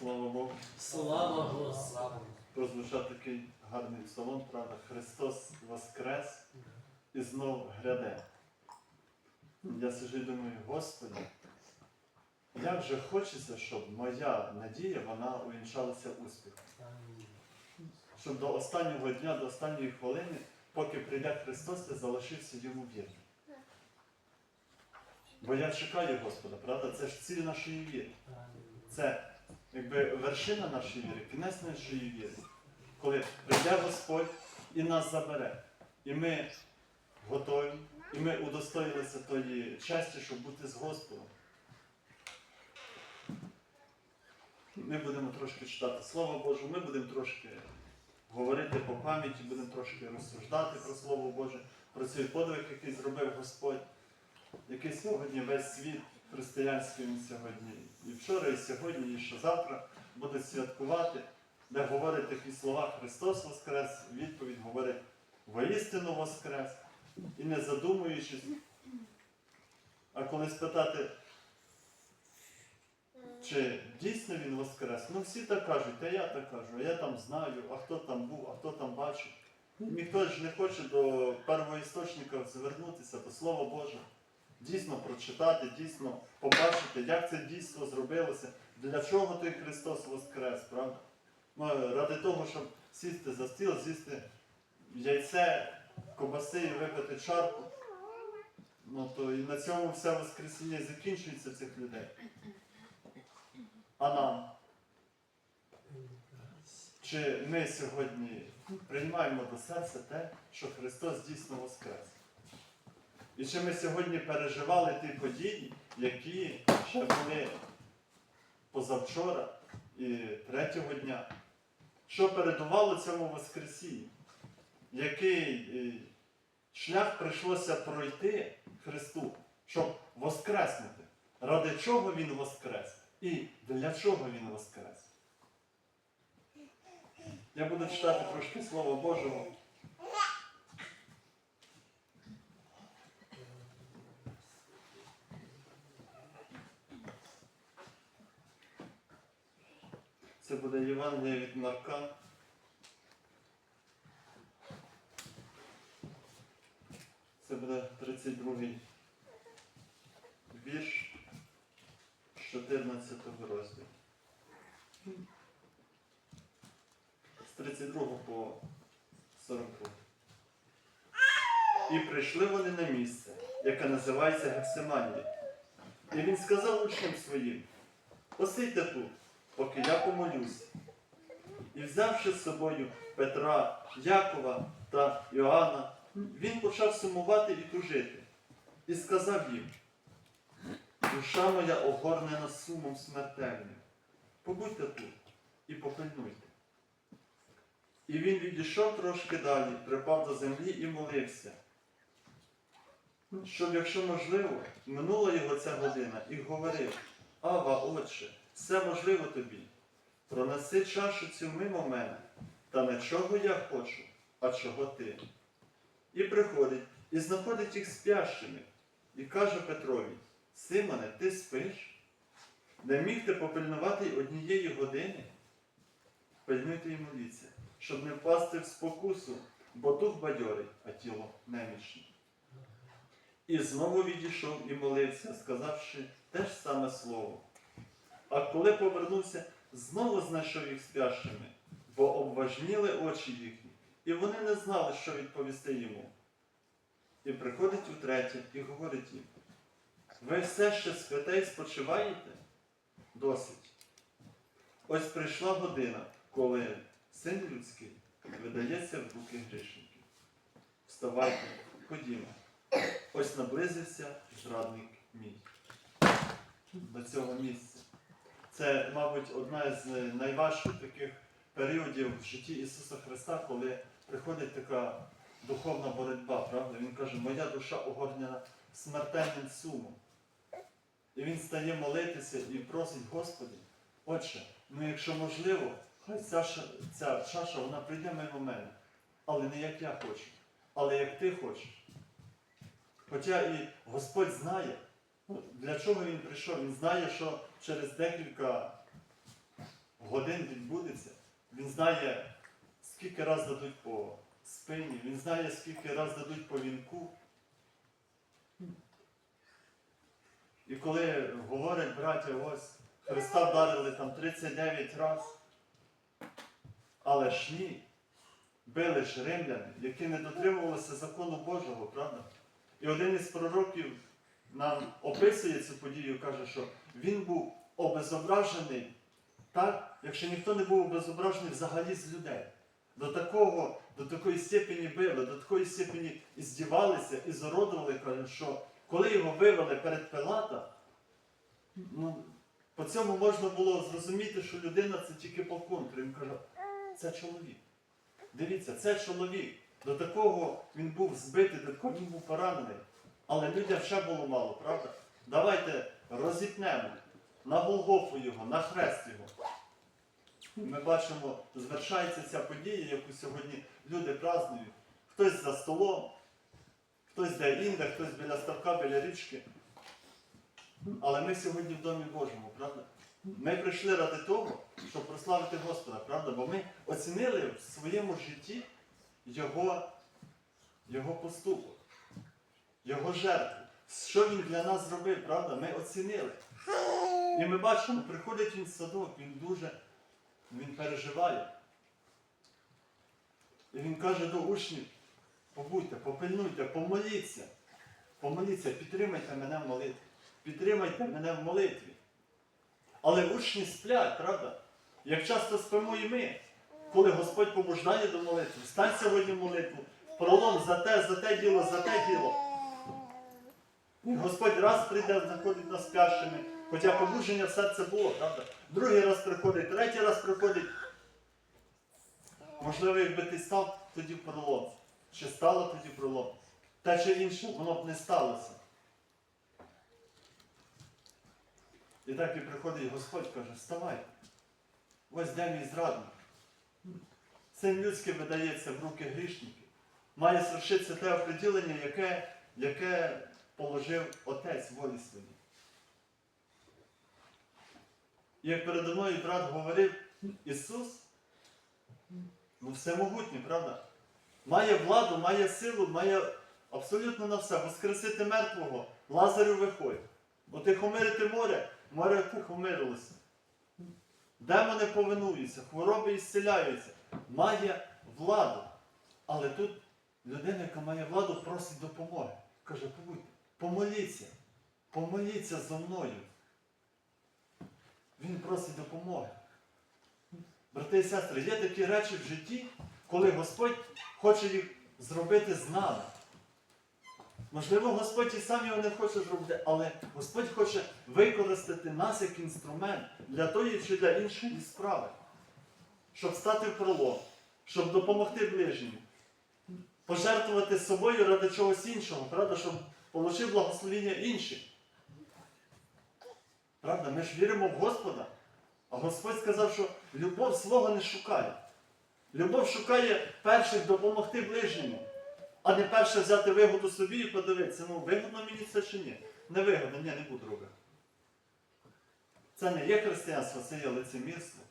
Слава Богу. Слава Господу! Прозвучав такий гарний псалом, правда. Христос воскрес і знов гряде. Я сижу і думаю, Господи, як же хочеться, щоб моя надія вона увінчалася успіхом. Щоб до останнього дня, до останньої хвилини, поки прийде Христос, я залишився йому вірним. Бо я чекаю Господа, правда? Це ж ціль нашої віри. Це якби вершина нашої віри, кінець нашої віри. Коли прийде Господь і нас забере. І ми готові, і ми удостоїлися тої честі, щоб бути з Господом. Ми будемо трошки читати Слово Боже, ми будемо трошки говорити по пам'яті, будемо трошки розсуждати про Слово Боже, про цей подвиг, який зробив Господь, який сьогодні весь світ християнський він сьогодні і вчора, і сьогодні, і ще завтра буде святкувати, де говорить такі слова Христос Воскрес, відповідь говорить воістину Воскрес. І не задумуючись, а коли спитати, чи дійсно він Воскрес, ну всі так кажуть, та я так кажу, а я там знаю, а хто там був, а хто там бачив. Ніхто ж не хоче до первоісточника звернутися, до Слова Божого дійсно прочитати, дійсно побачити, як це дійство зробилося, для чого той Христос Воскрес, правда? Ну, ради того, щоб сісти за стіл, з'їсти яйце, кобаси і випити чарку. Ну то і на цьому все Воскресіння закінчується цих людей. А нам? Чи ми сьогодні приймаємо до серця те, що Христос дійсно Воскрес? І чи ми сьогодні переживали ті події, які ще були позавчора і третього дня? Що передувало цьому Воскресінню? Який е, шлях прийшлося пройти Христу, щоб воскреснути? Ради чого Він воскрес? І для чого Він воскрес? Я буду читати трошки Слова Божого. Це буде Євангелія від Марка. Це буде 32 й вірш з 14 розділу. З 32 по 42. І прийшли вони на місце, яке називається Гефсиманія. І він сказав учням своїм, посидьте тут, поки я помолюся. І взявши з собою Петра, Якова та Йоанна, він почав сумувати і тужити, і сказав їм, душа моя огорнена сумом смертельним. Побудьте тут і попильнуйте. І він відійшов трошки далі, припав до землі і молився. Щоб, якщо можливо, минула його ця година і говорив, Ава, Отче, все можливо тобі. Пронеси чашу цю мимо мене, та не чого я хочу, а чого ти. І приходить, і знаходить їх спящими, і каже Петрові, Симоне, ти спиш? Не міг ти попильнувати й однієї години? Пильнуйте і моліться, щоб не впасти в спокусу, бо дух бадьорий, а тіло немічне. І знову відійшов і молився, сказавши те ж саме слово. А коли повернувся, знову знайшов їх спящими, бо обважніли очі їхні, і вони не знали, що відповісти йому. І приходить утретє і говорить їм: ви все ще спите і спочиваєте? Досить. Ось прийшла година, коли син людський видається в руки грішників. Вставайте, ходімо. Ось наблизився зрадник мій до цього місця. Це, мабуть, одна з найважчих таких періодів в житті Ісуса Христа, коли приходить така духовна боротьба, правда? Він каже, моя душа огорнена смертельним сумом. І він стає молитися і просить Господі, Отче, ну якщо можливо, хай ця, ця чаша вона прийде мимо мене, але не як я хочу, але як ти хочеш. Хоча і Господь знає, для чого він прийшов. Він знає, що через декілька годин відбудеться. Він знає, скільки раз дадуть по спині, він знає, скільки раз дадуть по вінку. І коли говорять браття, ось Христа вдарили там 39 разів, але ж ні, били ж римляни, які не дотримувалися закону Божого, правда? І один із пророків нам описує цю подію, каже, що він був обезображений так, якщо ніхто не був обезображений взагалі з людей. До такого, до такої степені били, до такої степені і здівалися, і зародували, каже, що коли його вивели перед Пилата, ну, по цьому можна було зрозуміти, що людина це тільки по контру. Він каже, це чоловік. Дивіться, це чоловік. До такого він був збитий, до такого він був поранений. Але людям ще було мало, правда? Давайте розітнемо на Голгофу його, на хрест його. Ми бачимо, звершається ця подія, яку сьогодні люди празднують. Хтось за столом, хтось де інде, хтось біля ставка, біля річки. Але ми сьогодні в Домі Божому, правда? Ми прийшли ради того, щоб прославити Господа, правда? Бо ми оцінили в своєму житті Його, його поступок, Його жертву. Що Він для нас зробив, правда? Ми оцінили. І ми бачимо, приходить він в садок, він дуже він переживає. І він каже до учнів, побудьте, попильнуйте, помоліться. Помоліться, підтримайте мене в молитві. Підтримайте мене в молитві. Але учні сплять, правда? Як часто спимо і ми, коли Господь побуждає до молитви, стань сьогодні в молитву, пролом за те, за те діло, за те діло. Господь раз прийде, знаходить нас спящими, хоча побудження в серце було, правда? Другий раз приходить, третій раз приходить. Можливо, якби ти став, тоді пролом. Чи стало тоді пролом? Те чи інше, воно б не сталося. І так і приходить Господь каже, вставай. Ось де мій зрадник. Син людський видається в руки грішників. Має свершитися те оприділення, яке, яке положив Отець волі своїй. Як передо мною брат говорив, Ісус, ну всемогутній, правда? Має владу, має силу, має абсолютно на все. Воскресити мертвого, Лазарю виходь. Утихомирити море, море утихомирилося. Демони повинуються, хвороби ісцеляються. Має владу. Але тут людина, яка має владу, просить допомоги. Каже, побудьте, помоліться, помоліться зо мною. Він просить допомоги. Брати і сестри, є такі речі в житті, коли Господь хоче їх зробити з нами. Можливо, Господь і сам його не хоче зробити, але Господь хоче використати нас як інструмент для тої чи для іншої справи, щоб стати в пролом, щоб допомогти ближнім, пожертвувати собою ради чогось іншого, правда, щоб отримати благословіння інших. Правда, ми ж віримо в Господа. А Господь сказав, що любов свого не шукає. Любов шукає перших допомогти ближньому, а не перше взяти вигоду собі і подивитися, ну вигодно мені це чи ні. Не вигодно, ні, не буду робити. Це не є християнство, це є лицемірство.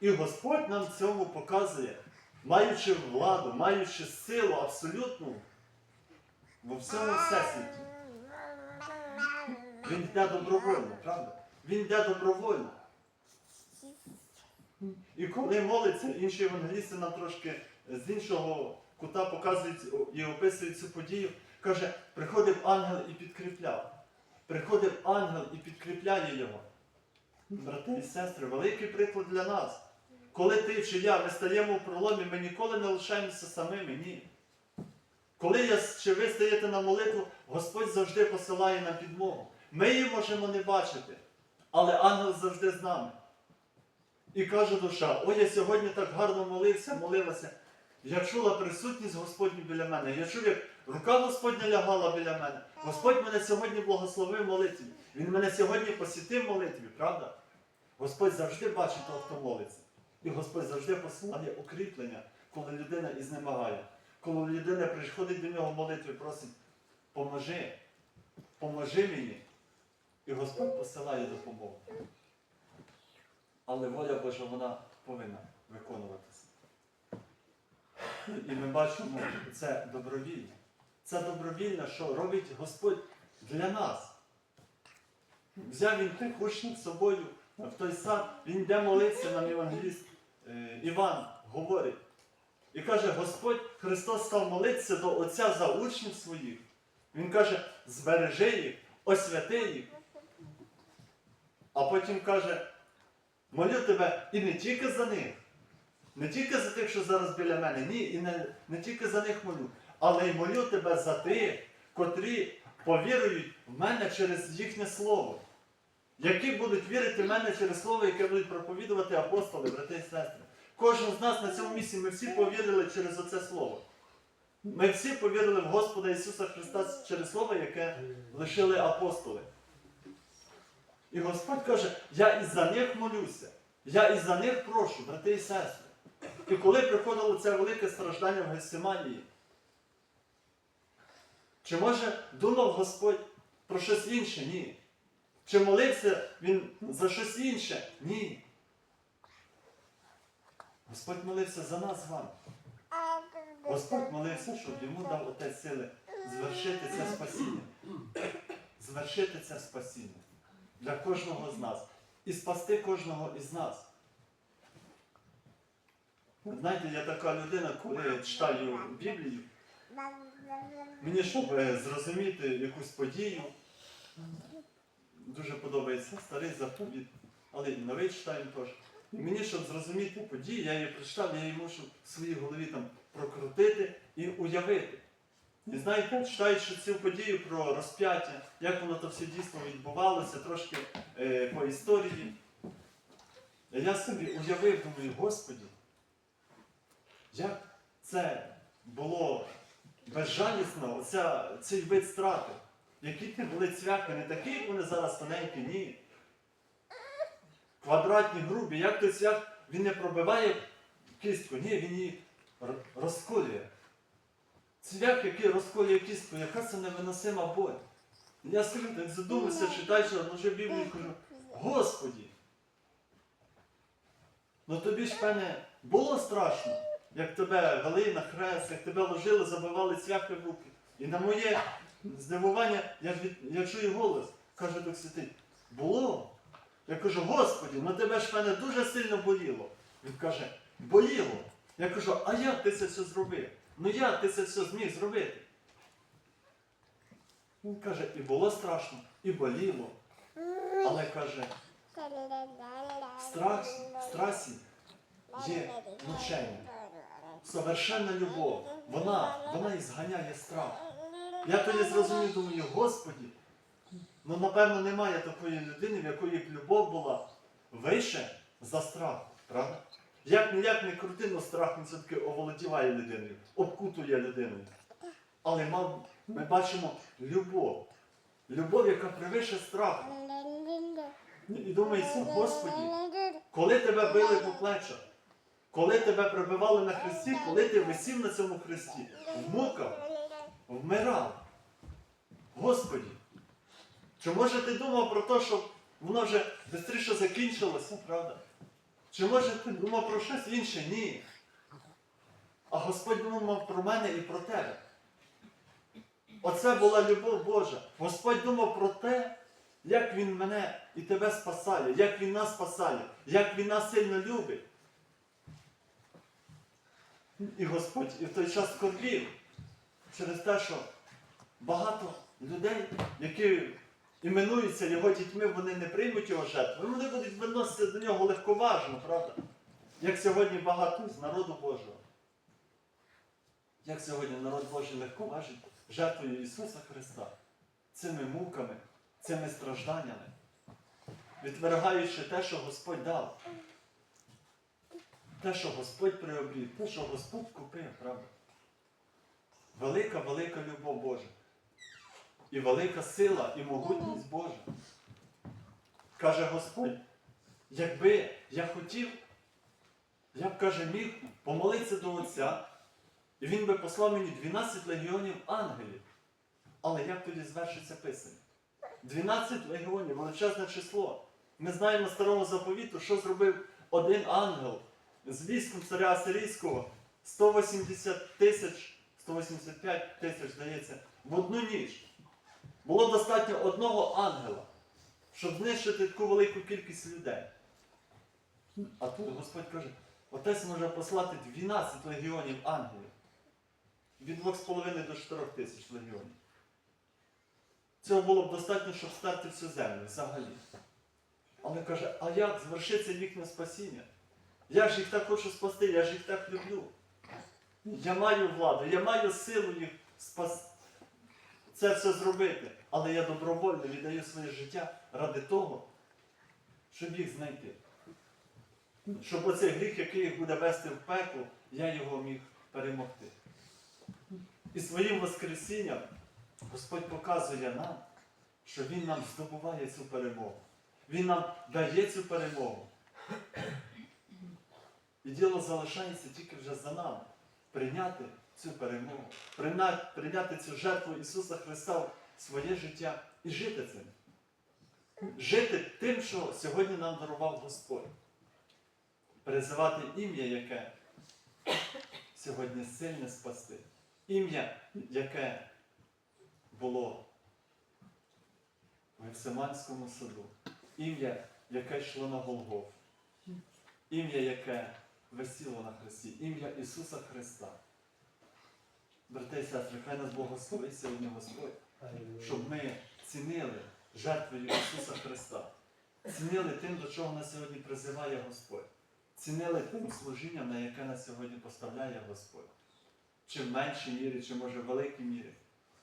І Господь нам цьому показує, маючи владу, маючи силу абсолютну во всьому всесвіті. Він йде добровольно, правда? Він йде добровольно. І коли молиться, інші евангелісти нам трошки з іншого кута показують і описують цю подію, каже, приходив ангел і підкріпляв. Приходив ангел і підкріпляє його. Брати і сестри, великий приклад для нас. Коли ти чи я, ми стаємо в проломі, ми ніколи не лишаємося самими, ні. Коли я чи ви стаєте на молитву, Господь завжди посилає нам підмогу. Ми її можемо не бачити, але ангел завжди з нами. І каже душа, ой, я сьогодні так гарно молився, молилася. Я чула присутність Господню біля мене. Я чув, як рука Господня лягала біля мене. Господь мене сьогодні благословив молитві. Він мене сьогодні посітив молитві, правда? Господь завжди бачить того, хто молиться. І Господь завжди посилає укріплення, коли людина ізнемагає. Коли людина приходить до нього в молитві, просить, поможи, поможи мені. І Господь посилає допомогу. Але воля Божа вона повинна виконуватися. І ми бачимо, це добровільно. Це добровільно, що робить Господь для нас. Взяв він тих учнів з собою в той сад, він йде молитися нам Євангеліст е, Іван говорить. І каже, Господь Христос став молитися до Отця за учнів своїх. Він каже, збережи їх, освяти їх. А потім каже, молю тебе і не тільки за них, не тільки за тих, що зараз біля мене, ні, і не, не тільки за них молю, але й молю тебе за тих, котрі повірують в мене через їхнє слово. Які будуть вірити в мене через слово, яке будуть проповідувати апостоли, брати і сестри. Кожен з нас на цьому місці ми всі повірили через оце слово. Ми всі повірили в Господа Ісуса Христа через Слово, яке лишили апостоли. І Господь каже, я і за них молюся, я і за них прошу, брати і сестри. І коли приходило це велике страждання в Гесиманії, чи може думав Господь про щось інше? Ні. Чи молився він за щось інше? Ні. Господь молився за нас з вами. Господь молився, щоб йому дав отець сили звершити це спасіння. Звершити це спасіння для кожного з нас. І спасти кожного із нас. Знаєте, я така людина, коли читаю Біблію, мені, щоб е, зрозуміти якусь подію, дуже подобається старий заповідь, але і новий читаю теж. І мені, щоб зрозуміти подію, я її прочитав, я її мушу в своїй голові там прокрутити і уявити. І знаєте, читаючи цю подію про розп'яття, як воно то все дійсно відбувалося, трошки е, по історії, я собі уявив, думаю, Господі, як це було безжалісно, оця, цей вид страти. Які ти були цвяхи, не такі, як вони зараз тоненькі, ні. Квадратні, грубі, як той цвях, він не пробиває кістку, ні, він її розколює. Цвях, який розколює кістку, яка це невиносима боль. Я скажу, так задумався, читаючи, вже Біблію кажу, Господі, ну тобі ж, певне, було страшно, як тебе вели на хрест, як тебе ложили, забивали цвяхи в руки. І на моє здивування, я, від, я чую голос, каже Дух Святий, було. Я кажу, Господі, ну тебе ж певне дуже сильно боліло. Він каже, боліло. Я кажу, а як ти це все зробив? Ну як ти це все зміг зробити? Він каже, і було страшно, і боліло. Але каже, страх, в страсі є мучення. Совершенна любов. Вона, вона і зганяє страх. Я тоді зрозумів, думаю, Господі, ну напевно немає такої людини, в якої б любов була вище за страх, правда? Як ніяк не крути, но страх він все-таки оволодіває людиною, обкутує людиною. Але ми бачимо любов. Любов, яка превише страх. І думається, Господі, коли тебе били по плечах, коли тебе прибивали на хресті, коли ти висів на цьому хресті, в муках, вмирав. Господі, чи може ти думав про те, що воно вже швидше закінчилося, правда? Чи може ти думав про щось інше? Ні. А Господь думав про мене і про тебе. Оце була любов Божа. Господь думав про те, як Він мене і тебе спасає, як Він нас спасає, як Він нас сильно любить. І Господь і в той час скорбів через те, що багато людей, які іменуються його дітьми, вони не приймуть його жертву. Вони будуть виносити до нього легковажно, правда? Як сьогодні багато з народу Божого. Як сьогодні народ Божий легковажить жертвою Ісуса Христа, цими муками, цими стражданнями, відвергаючи те, що Господь дав. Те, що Господь приобрів, те, що Господь купив, правда? Велика, велика любов Божа. І велика сила і могутність Божа. Каже Господь, якби я хотів, я б каже, міг помолитися до Отця, і Він би послав мені 12 легіонів ангелів. Але як тоді звершиться Писання? 12 легіонів, величезне число. Ми знаємо старого заповіту, що зробив один ангел з військом царя Асирійського 180 тисяч, 185 тисяч, здається, в одну ніч. Було достатньо одного ангела, щоб знищити таку велику кількість людей. А тут Господь каже, отець може послати 12 легіонів ангелів. Від 2,5 до 4 тисяч легіонів. Цього було б достатньо, щоб стерти всю землю взагалі. Але каже, а як звершиться їхнє спасіння? Я ж їх так хочу спасти, я ж їх так люблю. Я маю владу, я маю силу їх спасти. Це все зробити. Але я добровольно віддаю своє життя ради того, щоб їх знайти. Щоб оцей гріх, який їх буде вести в пекло, я його міг перемогти. І своїм Воскресінням Господь показує нам, що Він нам здобуває цю перемогу. Він нам дає цю перемогу. І діло залишається тільки вже за нами. Прийняти цю перемогу, прийняти, цю жертву Ісуса Христа в своє життя і жити цим. Жити тим, що сьогодні нам дарував Господь. Призивати ім'я, яке сьогодні сильне спасти. Ім'я, яке було в Гефсиманському саду. Ім'я, яке йшло на Голгоф. Ім'я, яке висіло на Христі. Ім'я Ісуса Христа. Брати і сестри, хай нас благословить сьогодні Господь, щоб ми цінили жертвою Ісуса Христа. Цінили тим, до чого нас сьогодні призиває Господь. Цінили тим служінням, на яке нас сьогодні поставляє Господь. Чи в меншій мірі, чи може в великій мірі.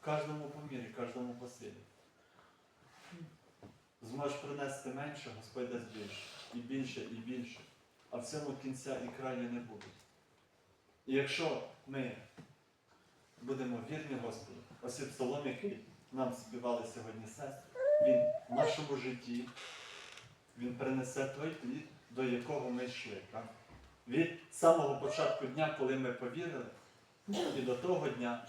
В кожному по мірі, кожному по силі. Зможеш принести менше, Господь дасть більше. І більше, і більше. А в цьому кінця і краю не буде. І якщо ми будемо вірні Господу, ось і псалом, який нам співали сьогодні сестри, він в нашому житті, він принесе той плід, до якого ми йшли. правда? Від самого початку дня, коли ми повірили, і до того дня,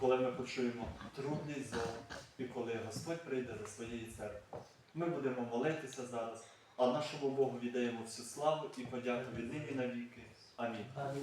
коли ми почуємо трудний зов, і коли Господь прийде до своєї церкви. Ми будемо молитися зараз, а нашому Богу віддаємо всю славу і подяку від нині навіки. Амінь. Амінь.